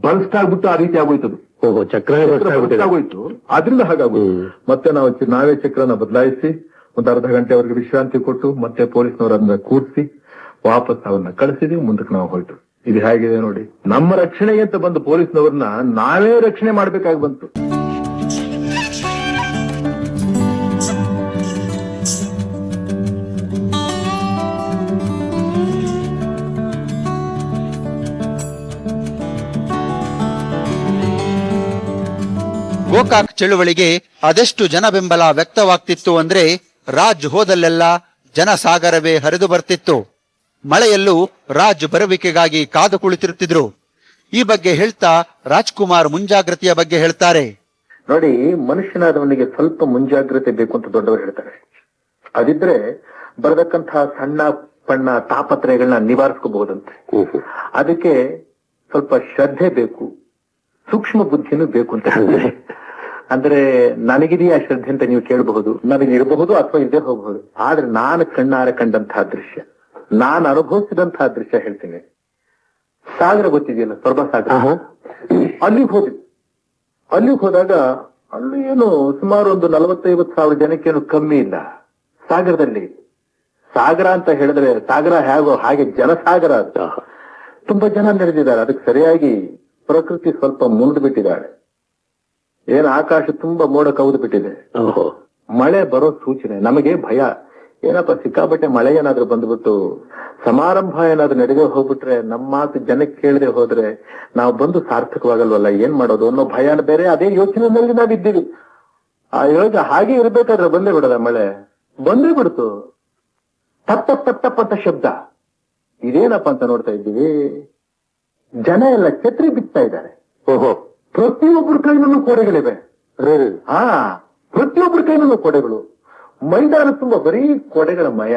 B: ಬಲ್ಸ್ಟ್ ಆಗ್ಬಿಟ್ಟು ಆ ರೀತಿ ಆಗೋಯ್ತು ಅದು.
E: ಓಹೋ ಚಕ್ರ
B: ಆಗೋಯ್ತು. ಆದ್ರಿಂದ ಹಾಗಾಗೋಯ್ತು. ಮತ್ತೆ ನಾವು ನಾವೇ ಚಕ್ರನ ಬದಲಾಯಿಸಿ ಒಂದು ಅರ್ಧ ಗಂಟೆ ಅವ್ರಿಗೆ ವಿಶ್ರಾಂತಿ ಕೊಟ್ಟು ಮತ್ತೆ ಪೊಲೀಸ್ನವರನ್ನ ಕೂರಿಸಿ ವಾಪಸ್ ಅವನ್ನ ಕಳಿಸಿದ್ವಿ, ಮುಂದಕ್ಕೆ ನಾವು ಹೋಯ್ತು. ಇದು ಹೇಗಿದೆ ನೋಡಿ, ನಮ್ಮ ರಕ್ಷಣೆಗೆ ಅಂತ ಬಂದು ಪೊಲೀಸ್ನವ್ರನ್ನ ನಾವೇ ರಕ್ಷಣೆ ಮಾಡ್ಬೇಕಾಗಿ ಬಂತು.
A: ಗೋಕಾಕ್ ಚಳುವಳಿಗೆ ಅದೆಷ್ಟು ಜನ ಬೆಂಬಲ ವ್ಯಕ್ತವಾಗ್ತಿತ್ತು ಅಂದ್ರೆ ರಾಜ್ ಹೋದಲ್ಲೆಲ್ಲ ಜನಸಾಗರವೇ ಹರಿದು ಬರ್ತಿತ್ತು. ಮಳೆಯಲ್ಲೂ ರಾಜ್ ಬರುವಿಕೆಗಾಗಿ ಕಾದು ಕುಳಿತಿರುತ್ತಿದ್ರು. ಈ ಬಗ್ಗೆ ಹೇಳ್ತಾ ರಾಜ್ಕುಮಾರ್ ಮುಂಜಾಗ್ರತೆಯ ಬಗ್ಗೆ ಹೇಳ್ತಾರೆ.
B: ನೋಡಿ ಮನುಷ್ಯನಾದವನಿಗೆ ಸ್ವಲ್ಪ ಮುಂಜಾಗ್ರತೆ ಬೇಕು ಅಂತ ದೊಡ್ಡವರು ಹೇಳ್ತಾರೆ. ಅದಿದ್ರೆ ಬರತಕ್ಕಂತಹ ಸಣ್ಣ ಪಣ್ಣ ತಾಪತ್ರಯಗಳನ್ನ ನಿವಾರಿಸ್ಕೋಬಹುದಂತೆ. ಅದಕ್ಕೆ ಸ್ವಲ್ಪ ಶ್ರದ್ಧೆ ಬೇಕು ಸೂಕ್ಷ್ಮ ಬುದ್ಧಿನೂ ಬೇಕು ಅಂತ ಹೇಳ್ತಾರೆ. ಅಂದ್ರೆ ನನಗಿದೆಯಾ ಶ್ರದ್ಧೆ ಅಂತ ನೀವು ಕೇಳಬಹುದು ನನಗಿರಬಹುದು ಅಥವಾ ಇಲ್ಲದೆ ಹೋಗಬಹುದು. ಆದ್ರೆ ನಾನು ಕಣ್ಣಾರೆ ಕಂಡಂತಹ ದೃಶ್ಯ. ನಾನು ಅನುಭವಿಸಿದಂತಹ ದೃಶ್ಯ ಹೇಳ್ತೀನಿ. ಸಾಗರ ಗೊತ್ತಿದೆಯಲ್ಲ ಸ್ವರ್ಭ ಸಾಗರ ಅಲ್ಲಿಗೆ ಹೋದ್ವಿ ಅಲ್ಲಿಗೆ ಹೋದಾಗ ಅಲ್ಲಿ ಏನು ಸುಮಾರು ಒಂದು ನಲವತ್ತೈವತ್ತು ಸಾವಿರ ಜನಕ್ಕೇನು ಕಮ್ಮಿ ಇಲ್ಲ. ಸಾಗರದಲ್ಲಿ ಸಾಗರ ಅಂತ ಹೇಳಿದ್ರೆ ಸಾಗರ ಹೇಗೋ ಹಾಗೆ ಜನಸಾಗರ ಅಂತ ತುಂಬಾ ಜನ ನಡೆದಿದ್ದಾರೆ. ಅದಕ್ಕೆ ಸರಿಯಾಗಿ ಪ್ರಕೃತಿ ಸ್ವಲ್ಪ ಮುಂದ್ ಬಿಟ್ಟಿದ್ದಾಳೆ. ಏನು ಆಕಾಶ ತುಂಬಾ ಮೋಡ ಕವಿದು ಬಿಟ್ಟಿದೆ.
E: ಓಹೋ.
B: ಮಳೆ ಬರೋ ಸೂಚನೆ ನಮಗೆ ಭಯ. ಏನಪ್ಪ ಸಿಕ್ಕಾಪಟ್ಟೆ ಮಳೆ ಏನಾದ್ರೂ ಬಂದ್ಬಿಟ್ಟು ಸಮಾರಂಭ ಏನಾದ್ರೂ ನಡೆದೇ ಹೋಗ್ಬಿಟ್ರೆ ನಮ್ಮ ಮಾತು ಜನಕ್ಕೆ ಕೇಳದೆ ಹೋದ್ರೆ ನಾವು ಬಂದು ಸಾರ್ಥಕವಾಗಲ್ವಲ್ಲ? ಏನ್ ಮಾಡೋದು ಅನ್ನೋ ಭಯ ಬೇರೆ. ಅದೇ ಯೋಚನೆಯಲ್ಲಿ ನಾವಿದ್ದೀವಿ ಆ ಯೋಗ ಹಾಗೆ ಇರ್ಬೇಕಾದ್ರೆ ಬಂದೇ ಬಿಡದ ಮಳೆ? ಬಂದೇ ಬಿಡ್ತು. ತಪ್ಪ ತಪ್ಪ ತಪ್ಪ ಅಂತ ಶಬ್ದ. ಇದೇನಪ್ಪ ಅಂತ ನೋಡ್ತಾ ಇದ್ದೀವಿ. ಜನ ಎಲ್ಲ ಛತ್ರಿ ಬಿತ್ತಾ ಇದ್ದಾರೆ.
E: ಓಹೋ.
B: ಪ್ರತಿಯೊಬ್ಬರ ಕೈನಲ್ಲೂ ಕೋಡೆಗಳಿವೆ. ಹಾ ಪ್ರತಿಯೊಬ್ಬರ ಕೈನಲ್ಲೂ ಕೊಡೆಗಳು. ಮೈದಾನ ತುಂಬಾ ಬರೀ ಕೊಡೆಗಳ ಮಯ.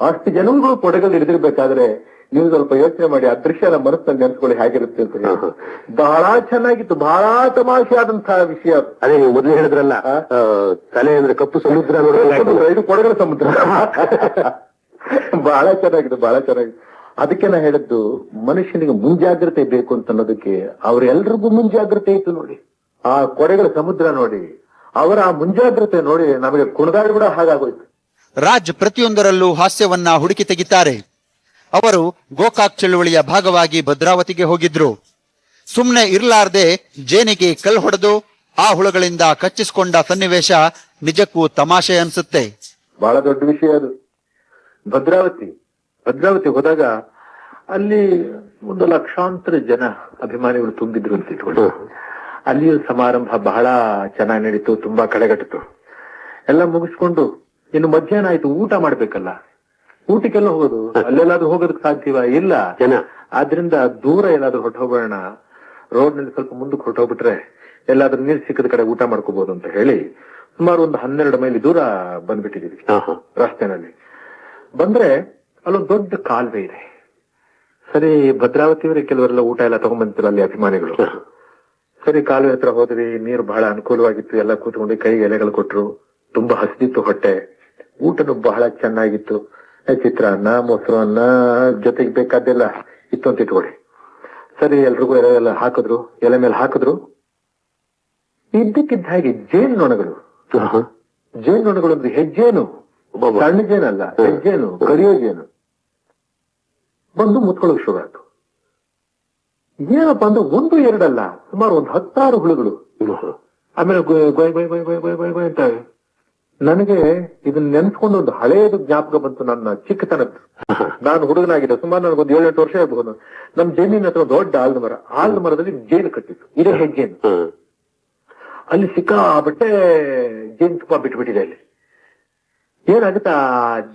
B: ಅಷ್ಟು ಜನಗಳು ಕೊಡೆಗಳು ಹಿಡಿದಿರ್ಬೇಕಾದ್ರೆ ನೀವು ಸ್ವಲ್ಪ ಯೋಚನೆ ಮಾಡಿ ಆ ದೃಶ್ಯನ ಮನಸ್ಸಲ್ಲಿ ನೆನೆಸ್ಕೊಳ್ಳಿ ಹೇಗಿರುತ್ತೆ ಅಂತ ಹೇಳಿ. ಬಹಳ ಚೆನ್ನಾಗಿತ್ತು ಬಹಳ ತಮಾಷೆ ಆದಂತಹ ವಿಷಯ ಅದು.
E: ನೀವು ಮೊದಲು ಹೇಳಿದ್ರಲ್ಲ ತಲೆ ಅಂದ್ರೆ ಕಪ್ಪು ಸಮುದ್ರ,
B: ಇದು ಕೊಡಗಲ ಸಮುದ್ರ. ಬಹಳ ಚೆನ್ನಾಗಿತ್ತು ಬಹಳ ಚೆನ್ನಾಗಿತ್ತು ಅದಕ್ಕೆ ನಾ ಹೇಳಿದ್ದು ಮನುಷ್ಯನಿಗೆ ಮುಂಜಾಗ್ರತೆ ಬೇಕು ಅಂತ ಅನ್ನೋದಕ್ಕೆ ಅವ್ರೆಲ್ರಿಗೂ ಮುಂಜಾಗ್ರತೆ ಇತ್ತು ನೋಡಿ. ಆ ಕೊಡೆಗಳ ಸಮುದ್ರ ನೋಡಿ. ಅವರ ಆ ಮುಂಜಾಗ್ರತೆ ನೋಡಿ ನಮಗೆ ಕುಣದಾಡಿ ಕೂಡ ಹಾಗಾಗೋಯ್ತು.
A: ರಾಜ್ ಪ್ರತಿಯೊಂದರಲ್ಲೂ ಹಾಸ್ಯವನ್ನ ಹುಡುಕಿ ತೆಗಿತಾರೆ. ಅವರು ಗೋಕಾಕ್ ಚಳುವಳಿಯ ಭಾಗವಾಗಿ ಭದ್ರಾವತಿಗೆ ಹೋಗಿದ್ರು. ಸುಮ್ನೆ ಇರ್ಲಾರ್ದೆ ಜೇನಿಗೆ ಕಲ್ ಹೊಡೆದು ಆ ಹುಳುಗಳಿಂದ ಕಚ್ಚಿಸಿಕೊಂಡ ಸನ್ನಿವೇಶ ನಿಜಕ್ಕೂ ತಮಾಷೆ ಅನ್ಸುತ್ತೆ.
B: ಬಹಳ ದೊಡ್ಡ ವಿಷಯ ಅದು. ಭದ್ರಾವತಿ ಭದ್ರಾವತಿ ಹೋದಾಗ ಅಲ್ಲಿ ಒಂದು ಲಕ್ಷಾಂತರ ಜನ ಅಭಿಮಾನಿಗಳು ತುಂಬಿದ್ರು ಅಂತ ಇಟ್ಕೊಳ್ಳಿ. ಅಲ್ಲಿಯೂ ಸಮಾರಂಭ ಬಹಳ ಚೆನ್ನಾಗಿ ನಡೀತು ತುಂಬಾ ಕಳೆಗಟ್ಟಿತು. ಎಲ್ಲ ಮುಗಿಸ್ಕೊಂಡು ಇನ್ನು ಮಧ್ಯಾಹ್ನ ಆಯ್ತು ಊಟ ಮಾಡ್ಬೇಕಲ್ಲ? ಊಟಕ್ಕೆಲ್ಲ ಹೋಗೋದು? ಅಲ್ಲೆಲ್ಲಾದ್ರೂ ಹೋಗೋದಕ್ಕೆ ಸಾಧ್ಯವ? ಇಲ್ಲ.
E: ಜನ.
B: ಆದ್ರಿಂದ ದೂರ ಎಲ್ಲಾದ್ರೂ ಹೊರಟೋಗೋಣ. ರೋಡ್ನಲ್ಲಿ ಸ್ವಲ್ಪ ಮುಂದಕ್ಕೆ ಹೊರಟೋಗ್ಬಿಟ್ರೆ ಎಲ್ಲಾದ್ರೂ ನೀರ್ ಸಿಕ್ಕದ ಕಡೆ ಊಟ ಮಾಡ್ಕೋಬಹುದು ಅಂತ ಹೇಳಿ ಸುಮಾರು ಒಂದು ಹನ್ನೆರಡು ಮೈಲಿ ದೂರ ಬಂದ್ಬಿಟ್ಟಿದೀವಿ. ರಸ್ತೆನಲ್ಲಿ. ಬಂದ್ರೆ ಅಲ್ಲೊಂದು ದೊಡ್ಡ ಕಾಲುವೆ ಇದೆ. ಸರಿ ಭದ್ರಾವತಿಯವರೇ ಕೆಲವರೆಲ್ಲ ಊಟ ಎಲ್ಲ ತಗೊಂಡ್ಬಂತಿದ್ರು ಅಲ್ಲಿ ಅಭಿಮಾನಿಗಳು. ಸರಿ ಕಾಲುವೆ ಹತ್ರ ಹೋದ್ವಿ ನೀರು ಬಹಳ ಅನುಕೂಲವಾಗಿತ್ತು ಎಲ್ಲ ಕೂತ್ಕೊಂಡು ಕೈಗೆ ಎಲೆಗಳು ಕೊಟ್ರು. ತುಂಬಾ ಹಸಿದಿತ್ತು ಹೊಟ್ಟೆ. ಊಟನು ಬಹಳ ಚೆನ್ನಾಗಿತ್ತು. ಚಿತ್ರಾನ್ನ ಮೊಸರು ಅನ್ನ ಜೊತೆಗೆ ಬೇಕಾದ್ದೆಲ್ಲ ಇತ್ತು ಅಂತ ಇಟ್ಕೊಳ್ಳಿ ಸರಿ ಎಲ್ರಿಗೂ ಎಲೆ ಎಲ್ಲ ಹಾಕಿದ್ರು. ಎಲೆ ಮೇಲೆ ಹಾಕಿದ್ರು. ಇದ್ದಕ್ಕಿದ್ದ ಹಾಗೆ ಜೇನುನೊಣಗಳು ಜೇನುನೊಣಗಳು ಅಂದ್ರೆ ಹೆಜ್ಜೇನು. ಸಣ್ಣ ಜೇನಲ್ಲ ಹೆಜ್ಜೇನು ಕರಿಯೋ ಜೇನು. ಬಂದು ಮುತ್ಕೊಳ್ಳೋಕೆ ಶುರು ಆಯ್ತು. ಏನಪ್ಪ ಅಂದ್ರೆ ಒಂದು ಎರಡಲ್ಲ ಸುಮಾರು ಒಂದು ಹತ್ತಾರು ಹುಳುಗಳು. ಆಮೇಲೆ ಅಂತ ನನಗೆ ಇದನ್ನ ನೆನ್ಸ್ಕೊಂಡು ಒಂದು ಹಳೆಯದು ಜ್ಞಾಪಕ ಬಂತು ನನ್ನ ಚಿಕ್ಕತನ ನಾನು ಹುಡುಗನಾಗಿದ್ದೆ ಸುಮಾರು ನನಗೆ ಒಂದು ಏಳೆಂಟು ವರ್ಷ ಇರಬಹುದು ನಮ್ಮ ಜಮೀನ್ ಹತ್ರ ದೊಡ್ಡ ಆಲ್ದ ಮರ. ಆಲ್ದ ಮರದಲ್ಲಿ ಜೇನು ಕಟ್ಟಿತ್ತು. ಇದೇ ಹೆಜ್ಜೇನು. ಅಲ್ಲಿ ಸಿಕ್ಕಾಬಟ್ಟೆ ಜೇನು ತುಪ್ಪ ಬಿಟ್ಬಿಟ್ಟಿದೆ ಅಲ್ಲಿ. ಏನಾಗುತ್ತಾ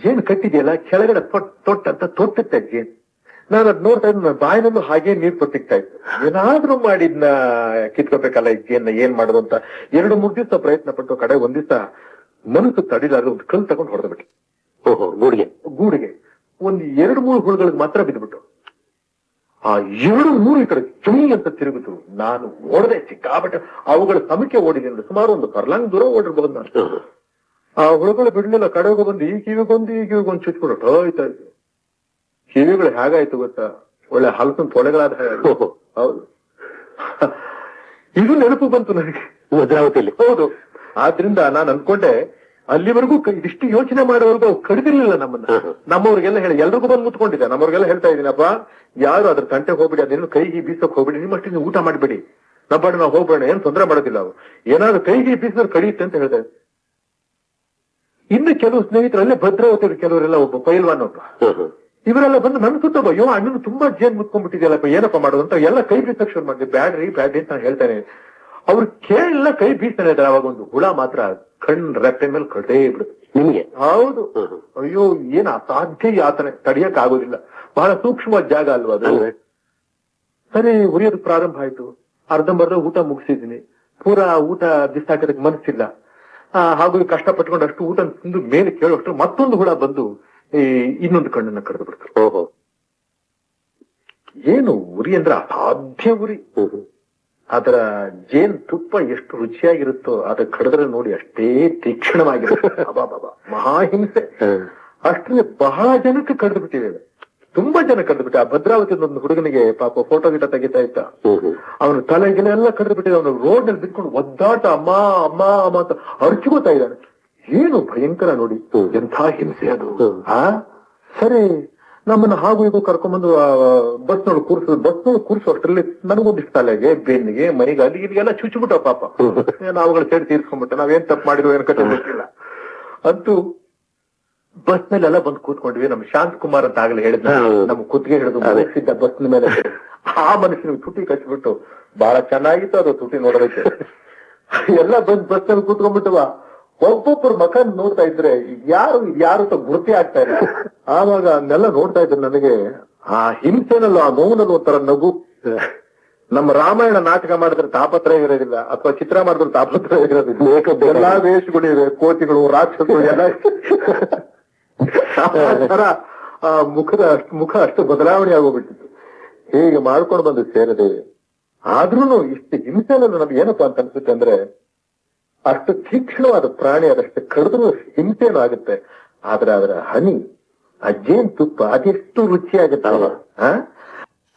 B: ಜೇನು ಕಟ್ಟಿದೆಯಲ್ಲ ಕೆಳಗಡೆ ತೊಟ್ ತೊಟ್ಟಂತ ತೊಟ್ಟುತ್ತೆ ಜೇನು. ನಾನು ಅದ್ ನೋಡ್ತಾ ಇದ್ದ ಬಾಯಿನಲ್ಲೂ ಹಾಗೆ ನೀರ್ ತೊಟ್ಟಿಗ್ತಾ ಇತ್ತು. ಏನಾದ್ರೂ ಮಾಡಿದ್ನ ಕಿತ್ಕೋಬೇಕಲ್ಲ ಇದನ್ನ ಏನ್ ಮಾಡೋದು ಅಂತ. ಎರಡು ಮೂರು ದಿವಸ ಪ್ರಯತ್ನ ಪಟ್ಟು ಕಡೆ ಒಂದ್ ದಿವಸ ಮನಸ್ಸು ತಡಿಲಾರ ಒಂದು ಕಲ್ ತಗೊಂಡು ಹೊಡೆದ್ಬಿಟ್ಟು
E: ಓಹೋ ಗೂಡಿಗೆ.
B: ಗೂಡಿಗೆ. ಒಂದ್ ಎರಡು ಮೂರು ಹುಳುಗಳಿಗೆ ಮಾತ್ರ ಬಿದ್ದುಬಿಟ್ಟು ಆ ಎರಡು ಮೂರು ಈ ಕಡೆ ಅಂತ ತಿರುಗಿತು ನಾನು ಓಡದೆ ಸಿಕ್ಕಾಬಿಟ್ಟು ಅವುಗಳ ಸಮಕ್ಕೆ ಓಡಿದೆ ಸುಮಾರು ಒಂದು ಕರ್ಲಾಂಗ್ ದೂರ ಓಡಿರ್ಬಹುದು ನಾನು. ಆ ಹುಳುಗಳು ಬಿಡ್ಲಿಲ್ಲ ಕಡೆಗೆ ಬಂದು ಈ ಕಿವಿಗೊಂದು ಈ ಕಿವಿಗೊಂದು ಚುಚ್ಕೊಂಡು ಹೋಯ್ತಾ ಕಿವಿಗಳು ಹೇಗಾಯ್ತು ಗೊತ್ತಾ? ಒಳ್ಳೆ ಹಲಸಿನ
E: ಓಹೋ.
B: ಹೌದು. ಇದು ನೆನಪು ಬಂತು ನನಗೆ.
E: ಭದ್ರಾವತಿಯಲ್ಲಿ
B: ಹೌದು. ಆದ್ರಿಂದ ನಾನು ಅನ್ಕೊಂಡೆ ಅಲ್ಲಿವರೆಗೂ ಕ- ಇದಿಷ್ಟು ಯೋಚನೆ ಮಾಡೋವರೆಗೂ ಅವ್ರು ಕಡಿದಿರ್ಲಿಲ್ಲ ನಮ್ಮನ್ನ. ನಮ್ಮವ್ರಿಗೆಲ್ಲ ಹೇಳಿ ಎಲ್ರಿಗೂ ಬಂದು ಮುತ್ಕೊಂಡಿದ್ದೆ. ನಮ್ಮವ್ರಿಗೆಲ್ಲ ಹೇಳ್ತಾ ಇದ್ದೀನಪ್ಪ ಯಾರು ಅದ್ರ ತಂಟೆ ಹೋಗ್ಬಿಡಿ ಅದೇನು ಕೈಗೆ ಬೀಸಕ್ ಹೋಗ್ಬಿಡಿ ನಿಮ್ಮಷ್ಟು ನೀವು ಊಟ ಮಾಡ್ಬಿಡಿ. ನಮ್ಮ ನಾವು ಹೋಗ್ಬೇಡ ಏನ್ ತೊಂದರೆ ಮಾಡೋದಿಲ್ಲ ಅವು ಏನಾದ್ರು ಕೈಗೆ ಬೀಸಿದ್ರೆ ಕಡಿಯುತ್ತೆ ಅಂತ ಹೇಳ್ತಾ ಇನ್ನು ಕೆಲವು ಸ್ನೇಹಿತರಲ್ಲೇ ಭದ್ರಾವತಿ ಕೆಲವರೆಲ್ಲ ಒಬ್ಬ ಪೈಲ್ವಾನ್ ಒಬ್ಬ. ಇವರೆಲ್ಲ ಬಂದು ನನ್ ಸುತ್ತ ಅಯ್ಯೋ ಅಣ್ಣನು ತುಂಬಾ ಜೇನ್ ಮುತ್ಕೊಂಡ್ಬಿಟ್ಟಿದೆಯಲ್ಲಪ್ಪ ಏನಪ್ಪ ಮಾಡೋದು ಅಂತ ಎಲ್ಲ ಕೈ ಬೀಸಕ್ ಶುರು ಮಾಡಿದೆ. ಬ್ಯಾಡ್ರಿ ಬ್ಯಾಡ್ರಿ ಅಂತ ನಾನು ಹೇಳ್ತಾನೆ. ಅವ್ರು ಕೇಳಿಲ್ಲ ಕೈ ಬೀಸ್ತಾನೆ ಇದ್ದಾರೆ. ಅವಾಗ ಒಂದು ಹುಳ ಮಾತ್ರ ಕಣ್ ರೆಪ್ಪೆ ಮೇಲೆ ಕಡೇ ಬಿಡುತ್ತೆ
E: ನಿಮಗೆ?
B: ಹೌದು. ಅಯ್ಯೋ ಏನ್ ಅಸಾಧ್ಯ ಯಾತನೆ ತಡಿಯಕ್ ಆಗೋದಿಲ್ಲ. ಬಹಳ ಸೂಕ್ಷ್ಮವಾದ ಜಾಗ ಅಲ್ವಾ ಅದು? ಸರಿ ಉರಿಯೋದು ಪ್ರಾರಂಭ ಆಯ್ತು. ಅರ್ಧಂಬರ್ಧ ಊಟ ಮುಗಿಸಿದೀನಿ ಪೂರಾ ಊಟ ಬಿಸಾಕೋದಕ್ಕೆ ಮನಸ್ಸಿಲ್ಲ. ಆ, ಹಾಗೂ ಅಷ್ಟು ಊಟ ತಿಂದು ಮೇಲೆ ಕೇಳುವಷ್ಟು ಮತ್ತೊಂದು ಹುಳ ಬಂದು ಈ ಇನ್ನೊಂದು ಕಣ್ಣನ್ನ ಕರೆದು ಬಿಡ್ತಾರೆ.
E: ಓಹೋ. ಏನು
B: ಉರಿ ಅಂದ್ರೆ ಅಸಾಧ್ಯ ಉರಿ. ಅದರ ಜೇನ್ ತುಪ್ಪ ಎಷ್ಟು ರುಚಿಯಾಗಿರುತ್ತೋ ಅದ ಕಡಿದ್ರೆ ನೋಡಿ ಅಷ್ಟೇ ತೀಕ್ಷ್ಣವಾಗಿರುತ್ತೆ. ಮಹಾಹಿಂಸೆ ಅಷ್ಟೇ ಬಹಳ ಜನಕ್ಕೆ ಕಡ್ದು ಬಿಟ್ಟಿದ್ದೇವೆ ತುಂಬಾ ಜನ ಕಡ್ದು ಬಿಟ್ಟೆ ಆ ಭದ್ರಾವತಿ ಒಂದು ಹುಡುಗನಿಗೆ ಪಾಪ ಫೋಟೋ ಗಿಟ ತೆಗಿತಾ
E: ಇತ್ತ
B: ಅವನ ತಲೆಗೆಲ್ಲ ಎಲ್ಲ ಕಡ್ದು ಬಿಟ್ಟಿದೆ. ಅವನು ರೋಡ್ನಲ್ಲಿ ಬಿಟ್ಕೊಂಡು ಒದ್ದಾಟ ಅಮ್ಮ ಅಮ್ಮ ಅಮ್ಮ ಅಂತ ಅರ್ಚಿಗೋತಾ ಇದ್ದಾನೆ. ಏನು ಭಯಂಕರ ನೋಡಿ
E: ಎಂತ
B: ಎಂಥ ಹಿಂಸೆ ಅದು. ಆ? ಸರಿ ನಮ್ಮನ್ನ ಹಾಗೂ ಇದು ಕರ್ಕೊಂಡ್ಬಂದು ಬಸ್ ನೋಡಿ ಕೂರ್ಸೋದು ಬಸ್ ನೋಡಿ ಕೂರ್ಸೋ ಅಷ್ಟರಲ್ಲಿ ನನಗೊಂದಿಷ್ಟು ತಲೆಗೆ ಬೆನ್ನಿಗೆ ಮೈಗೆ ಅಲ್ಲಿ ಇಲ್ಲಿಗೆಲ್ಲ ಚುಚ್ಚಿಬಿಟ್ಟ ಪಾಪ. ನಾವುಗಳ ಸೇರಿ ತೀರ್ಸ್ಕೊಂಡ್ಬಿಟ್ಟ ನಾವೇನ್ ತಪ್ಪು ಮಾಡಿದ್ರು ಏನು ಕತೆ ಗೊತ್ತಿಲ್ಲ. ಅಂತೂ ಬಸ್ ಮೇಲೆಲ್ಲ ಬಂದು ಕೂತ್ಕೊಂಡ್ವಿ. ನಮ್ ಶಾಂತ್ ಕುಮಾರ್ ಅಂತ ಆಗ್ಲೇ
E: ಹೇಳಿದ್.
B: ನಮ್ ಕುತ್ತಿಗೆ ಹಿಡಿದು
E: ಬಸ್ನ
B: ಮುಗಿಸಿದ್ದ ಬಸ್ ಮೇಲೆ. ಆ ಮನುಷ್ಯನಿಗೆ ತುಟಿ ಕಚ್ಚಿಬಿಟ್ಟು ಬಹಳ ಚೆನ್ನಾಗಿತ್ತು ಅದು ತುಟಿ ನೋಡೋದಕ್ಕೆ. ಎಲ್ಲ ಬಂದ್ ಬಸ್ನಲ್ಲಿ ಕೂತ್ಕೊಂಡ್ಬಿಟ್ಟವ ಒಬ್ಬೊಬ್ಬರ ಮಕ ನೋಡ್ತಾ ಇದ್ರೆ ಯಾರು ಯಾರು ಗುರುತಿ ಆಗ್ತಾ ಇಲ್ಲ. ಆವಾಗ ಅದನ್ನೆಲ್ಲ ನೋಡ್ತಾ ಇದ್ರು ನನಗೆ ಆ ಹಿಂಸೆನಲ್ಲೂ ಆ ನೋವಿನಲ್ಲೂ ಒಂಥರ ನಗು. ನಮ್ಮ ರಾಮಾಯಣ ನಾಟಕ ಮಾಡಿದ್ರೆ ತಾಪತ್ರ ಇರೋದಿಲ್ಲ ಅಥವಾ ಚಿತ್ರ ಮಾಡಿದ್ರೆ ತಾಪತ್ರ ಇರೋದಿಲ್ಲ. ಎಲ್ಲಾ ವೇಷಗಳಿವೆ ಕೋತಿಗಳು ರಾಕ್ಷಸಗಳು ಎಲ್ಲ ಆ ತರ ಆ ಮುಖದ ಅಷ್ಟು ಮುಖ ಅಷ್ಟು ಬದಲಾವಣೆ ಆಗೋಗ್ಬಿಟ್ಟಿತ್ತು. ಹೀಗೆ ಮಾಡ್ಕೊಂಡು ಬಂದು ಸೇರಿದೆ. ಆದ್ರೂ ಇಷ್ಟು ಹಿಂಸೆ ಅನ್ನೋದು ನಮ್ಗೆ ಏನಪ್ಪಾ ಅಂತ ಅನ್ಸುತ್ತೆ ಅಂದ್ರೆ ಅಷ್ಟು ತೀಕ್ಷ್ಣವಾದ ಪ್ರಾಣಿ ಅದಷ್ಟು ಕಡಿದ್ರೂ ಹಿಂಸೆನಾಗುತ್ತೆ. ಆದ್ರೆ ಅದರ ಹನಿ ಆ ಜೇನ್ ತುಪ್ಪ ಅದೆಷ್ಟು ರುಚಿಯಾಗುತ್ತಲ್ವ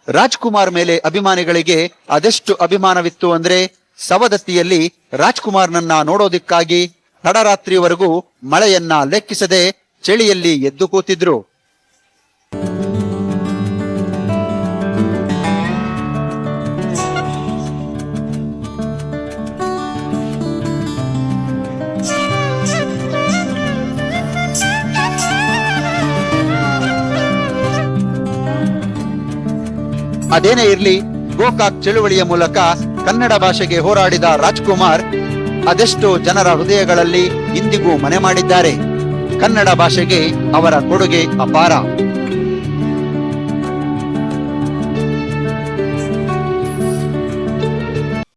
A: ರಾಜ್ಕುಮಾರ್ ಮೇಲೆ ಅಭಿಮಾನಿಗಳಿಗೆ ಅದೆಷ್ಟು ಅಭಿಮಾನವಿತ್ತು ಅಂದ್ರೆ ಸವದತ್ತಿಯಲ್ಲಿ ರಾಜ್ಕುಮಾರ್ನನ್ನ ನೋಡೋದಿಕ್ಕಾಗಿ ತಡರಾತ್ರಿವರೆಗೂ ಮಳೆಯನ್ನ ಲೆಕ್ಕಿಸದೆ ಚಳಿಯಲ್ಲಿ ಎದ್ದು ಕೂತಿದ್ರು. ಅದೇನೇ ಇರಲಿ, ಗೋಕಾಕ್ ಚಳುವಳಿಯ ಮೂಲಕ ಕನ್ನಡ ಭಾಷೆಗೆ ಹೋರಾಡಿದ ರಾಜ್ಕುಮಾರ್ ಅದೆಷ್ಟೋ ಜನರ ಹೃದಯಗಳಲ್ಲಿ ಇಂದಿಗೂ ಮನೆ ಮಾಡಿದ್ದಾರೆ. ಕನ್ನಡ ಭಾಷೆಗೆ ಅವರ ಕೊಡುಗೆ ಅಪಾರ.